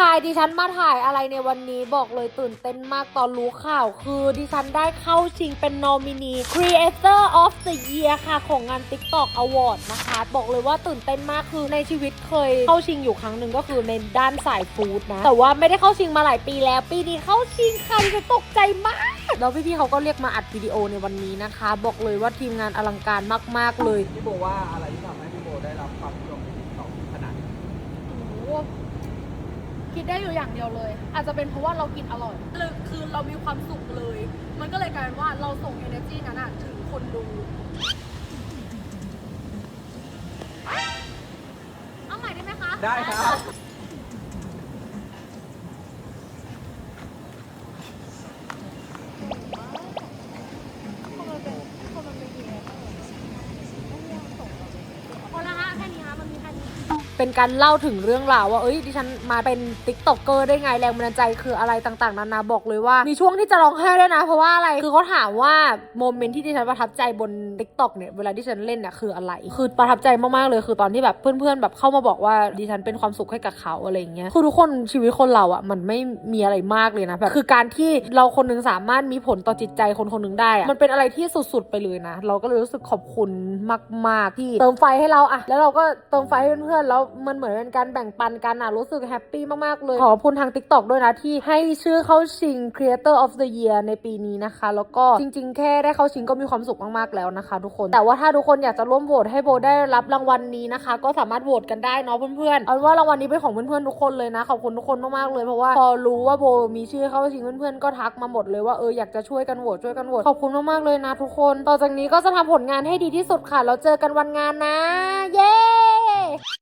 ทายดิฉันมาถ่ายอะไรในวันนี้บอกเลยตื่นเต้นมากตอนรู้ข่าว คือดิฉันได้เข้าชิงเป็นนอมินี Creator of the Year ค่ะ ของงาน TikTok Award นะคะ บอกเลยว่าตื่นเต้นมากคือในชีวิตเคยเข้าชิงอยู่ครั้งหนึ่งก็คือในด้านสายฟู้ดนะ แต่ว่าไม่ได้เข้าชิงมาหลายปีแล้ว ปีนี้เข้าชิงค่ะดิฉันตกใจมากแล้วพี่ๆเขาก็เรียกมาอัดวิดีโอในวันนี้นะคะ บอกเลยว่าทีมงานอลังการมาก ๆเลยพี่โบว่าอะไรที่ทำให้พี่โบได้รับความนิยมในติ๊กต็อกขนาดนี้ โอ้โห คิดได้อยู่อย่างเดียวเลย อาจจะเป็นเพราะว่าเรากินอร่อยเลยคือเรามีความสุขเลย มันก็เลยกลายเป็นว่าเราส่ง energy นั้นอะถึงคนดูเอาใหม่ได้ไหมคะ ได้ครับ พอละฮะแค่นี้ฮะมันมีแค่นี้ เป็นการเล่าถึงเรื่องราวว่าเอ้ยดิฉันมาเป็นติ๊กต็อกเกอร์ได้ไงแรงบันดาลใจคืออะไรต่างๆนานาบอกเลยว่า มีช่วงที่จะร้องไห้ด้วยนะ เพราะว่าอะไรคือเขาถามว่าโมเมนต์ที่ดิฉันประทับใจบนติ๊กต็อกเนี่ยเวลาที่ฉันเล่นเนี่ยคืออะไร คือประทับใจมากๆเลยคือตอนที่แบบเพื่อนๆแบบเข้ามาบอกว่าดิฉันเป็นความสุขให้กับเขาอะไรอย่างเงี้ยคือทุกคนชีวิตคนเราอะมันไม่มีอะไรมากเลยนะแบบคือการที่เราคนหนึงสามารถมีผลต่อจิตใจคนคนหนึงได้อะมันเป็นอะไรที่สุดๆไปเลยนะ เราก็เลยรู้สึกขอบคุณมาก ๆ ที่เติมไฟให้เราอะแล้วเราก็เติมไฟให้เพื่อนๆแล้วมันเหมือนเป็นการแบ่งปันกันอะรู้สึกแฮปปี้มากๆเลย ขอบคุณทาง TikTok ด้วยนะ ที่ให้ชื่อเข้าชิง Creator of the Year ในปีนี้นะคะ แล้วก็จริง ๆ แค่ได้เข้าชิงก็มีความสุขมากๆแล้วนะคะ ทุกคน แต่ว่าถ้าทุกคนอยากจะร่วมโหวตให้โบได้รับรางวัลนี้นะคะ ก็สามารถโหวตกันได้เนาะเพื่อนๆเอาว่ารางวัลนี้เป็นของเพื่อนๆทุกคนเลยนะขอบคุณทุกคนมากๆเลยเพราะว่าพอรู้ว่าโบมีชื่อเข้าชิงเพื่อนๆก็ทักมาหมดเลยว่าเอออยากจะช่วยกันโหวตช่วยกันโหวตขอบคุณมากๆเลยนะ ทุกคน ต่อจากนี้ก็จะทำผลงานให้ดีที่สุดค่ะ แล้วเจอกันวันงานนะ เย้